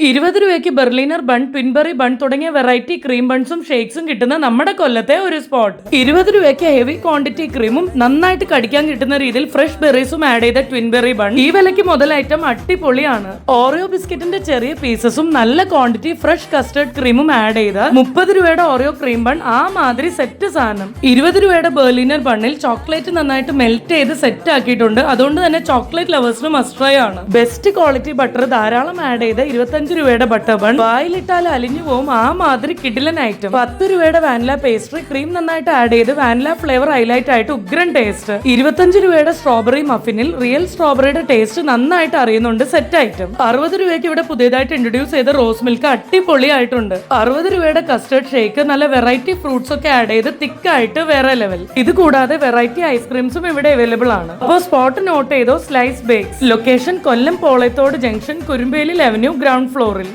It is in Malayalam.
ഇരുപത് രൂപയ്ക്ക് ബെർലിനർ ബൺ പിൻബറി ബൺ തുടങ്ങിയ വെറൈറ്റി ക്രീം ബൺസും ഷേക്സും കിട്ടുന്ന നമ്മുടെ കൊല്ലത്തെ ഒരു സ്പോട്ട്. ഇരുപത് രൂപയ്ക്ക് ഹെവി ക്വാണ്ടിറ്റി ക്രീമും നന്നായിട്ട് കടിക്കാൻ കിട്ടുന്ന രീതിയിൽ ഫ്രഷ് ബെറീസും ആഡ് ചെയ്ത ട്വിൻബെറി ബൺ. ഈ വിലയ്ക്ക് മുതൽ ഐറ്റം അട്ടിപൊളിയാണ് ഓറിയോ ബിസ്ക്കറ്റിന്റെ ചെറിയ പീസസും നല്ല ക്വാണ്ടിറ്റി ഫ്രഷ് കസ്റ്റർഡ് ക്രീമും ആഡ് ചെയ്ത മുപ്പത് രൂപയുടെ ഓറിയോ ക്രീം ബൺ ആ മാതിരി സെറ്റ് സാധനം. ഇരുപത് രൂപയുടെ ബെർലിനർ ബണ്ണിൽ ചോക്ലേറ്റ് നന്നായിട്ട് മെൽറ്റ് ചെയ്ത് സെറ്റ് ആക്കിയിട്ടുണ്ട്. അതുകൊണ്ട് തന്നെ ചോക്ലേറ്റ് ലവേഴ്സിന് മസ്റ്റ് ട്രൈ ആണ്. ബെസ്റ്റ് ക്വാളിറ്റി ബട്ടർ ധാരാളം ആഡ് ചെയ്ത ഇരുപത്തഞ്ച് രൂപയുടെ ബട്ടർ ബൺ വായിലിട്ടാൽ അലിഞ്ഞു പോകും ആ മാതിരി കിടിലൻ ഐറ്റം പത്ത് രൂപയുടെ വാനില പേസ്ട്രി ക്രീം നന്നായിട്ട് ആഡ് ചെയ്ത് വാനില ഫ്ലേവർ ഹൈലൈറ്റ് ആയിട്ട് ഉഗ്രൻ ടേസ്റ്റ് ഇരുപത്തഞ്ച് രൂപയുടെ സ്ട്രോബെറി മഫിനിൽ റിയൽ സ്ട്രോബെറിയുടെ ടേസ്റ്റ് നന്നായിട്ട് അറിയുന്നുണ്ട് സെറ്റ് ഐറ്റം അറുപത് രൂപയ്ക്ക് ഇവിടെ പുതിയതായിട്ട് ഇൻട്രൊഡ്യൂസ് ചെയ്ത റോസ് മിൽക്ക് അടിപൊളിയായിട്ടുണ്ട്. അറുപത് രൂപയുടെ കസ്റ്റർഡ് ഷേക്ക് നല്ല വെറൈറ്റി ഫ്രൂട്ട്സ് ഒക്കെ ആഡ് ചെയ്ത് തിക്ക് ആയിട്ട് വേറെ ലെവൽ ഇത് കൂടാതെ വെറൈറ്റി ഐസ്ക്രീംസും ഇവിടെ അവൈലബിൾ ആണ്. അപ്പോൾ സ്പോട്ട് നോട്ട് ചെയ്തോ Slice Bakes location Kollam Polayathode junction Kurumbeli avenue ground ഫ്ലോറിൽ.